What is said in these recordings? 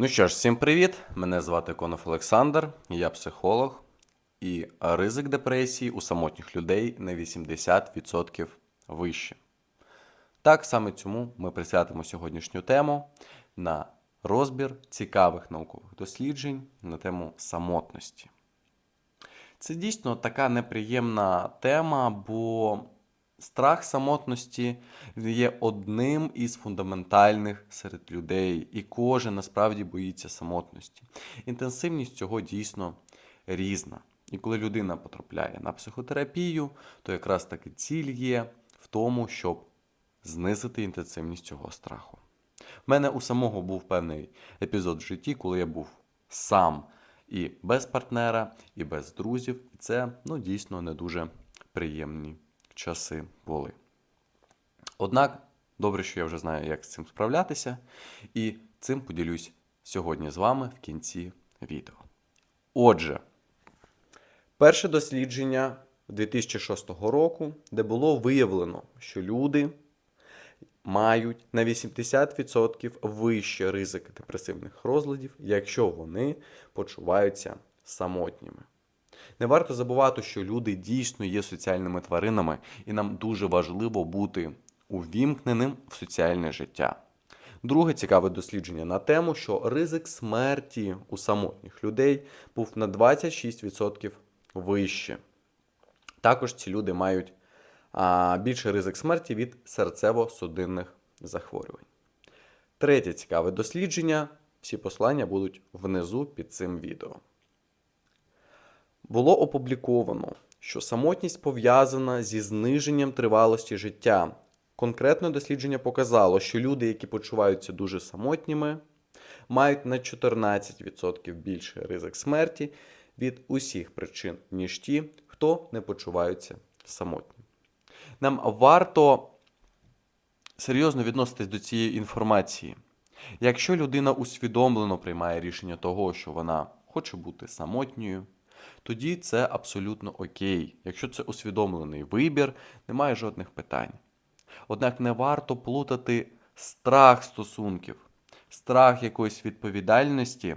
Ну що ж, всім привіт! Мене звати Конов Олександр, я психолог, і ризик депресії у самотніх людей на 80% вище. Так саме цьому ми присвятимо сьогоднішню тему на розбір цікавих наукових досліджень на тему самотності. Це дійсно така неприємна тема, бо страх самотності є одним із фундаментальних серед людей, і кожен насправді боїться самотності. Інтенсивність цього дійсно різна. І коли людина потрапляє на психотерапію, то якраз таки ціль є в тому, щоб знизити інтенсивність цього страху. У мене у самого був певний епізод в житті, коли я був сам і без партнера, і без друзів. І це ну, дійсно не дуже приємні часи були. Однак, добре, що я вже знаю, як з цим справлятися, і цим поділюсь сьогодні з вами в кінці відео. Отже, перше дослідження 2006 року, де було виявлено, що люди мають на 80% вищий ризик депресивних розладів, якщо вони почуваються самотніми. Не варто забувати, що люди дійсно є соціальними тваринами, і нам дуже важливо бути увімкненим в соціальне життя. Друге цікаве дослідження на тему, що ризик смерті у самотніх людей був на 26% вище. Також ці люди мають а, більший ризик смерті від серцево-судинних захворювань. Третє цікаве дослідження. Всі послання будуть внизу під цим відео. Було опубліковано, що самотність пов'язана зі зниженням тривалості життя. Конкретне дослідження показало, що люди, які почуваються дуже самотніми, мають на 14% більший ризик смерті від усіх причин, ніж ті, хто не почуваються самотні. Нам варто серйозно відноситись до цієї інформації. Якщо людина усвідомлено приймає рішення того, що вона хоче бути самотньою, тоді це абсолютно окей. Якщо це усвідомлений вибір, немає жодних питань. Однак не варто плутати страх стосунків, страх якоїсь відповідальності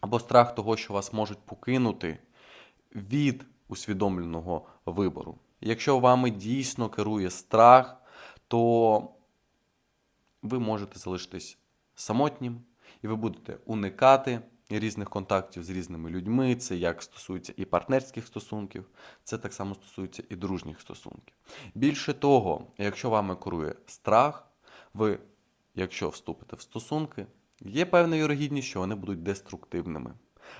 або страх того, що вас можуть покинути від усвідомленого вибору. Якщо вами дійсно керує страх, то ви можете залишитись самотнім, і ви будете уникати різних контактів з різними людьми. Це як стосується і партнерських стосунків, це так само стосується і дружніх стосунків. Більше того, якщо вами керує страх, ви, якщо вступите в стосунки, є певна вірогідність, що вони будуть деструктивними.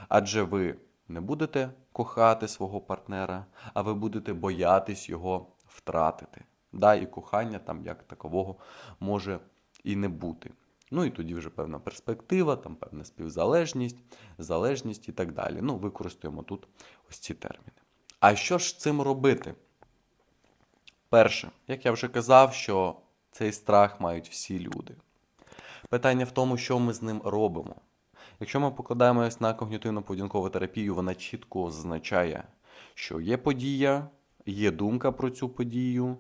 Адже ви не будете кохати свого партнера, а ви будете боятись його втратити. Да, і кохання там як такового може і не бути. Ну і тоді вже певна перспектива, там певна співзалежність, залежність і так далі. Ну, використаємо тут ось ці терміни. А що ж з цим робити? Перше, як я вже казав, що цей страх мають всі люди. Питання в тому, що ми з ним робимо. Якщо ми покладаємось на когнітивно-поведінкову терапію, вона чітко зазначає, що є подія, є думка про цю подію,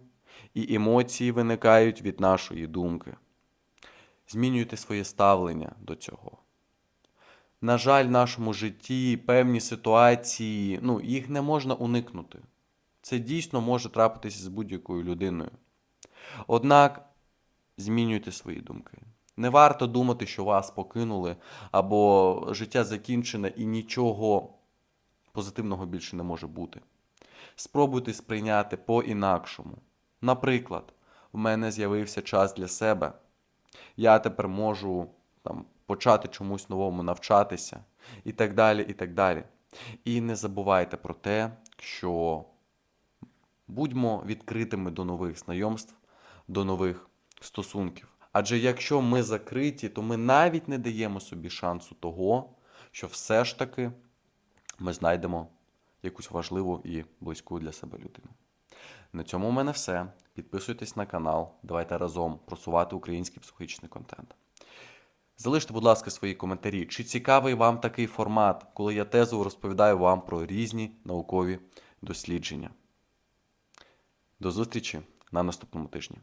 і емоції виникають від нашої думки. Змінюйте своє ставлення до цього. На жаль, в нашому житті певні ситуації, ну, їх не можна уникнути. Це дійсно може трапитися з будь-якою людиною. Однак змінюйте свої думки. Не варто думати, що вас покинули, або життя закінчене і нічого позитивного більше не може бути. Спробуйте сприйняти по-інакшому. Наприклад, в мене з'явився час для себе. Я тепер можу там, почати чомусь новому навчатися, і так далі. І так далі. І не забувайте про те, що будьмо відкритими до нових знайомств, до нових стосунків. Адже якщо ми закриті, то ми навіть не даємо собі шансу того, що все ж таки ми знайдемо якусь важливу і близьку для себе людину. На цьому у мене все. Підписуйтесь на канал, давайте разом просувати український психологічний контент. Залиште, будь ласка, свої коментарі, чи цікавий вам такий формат, коли я тезово розповідаю вам про різні наукові дослідження. До зустрічі на наступному тижні.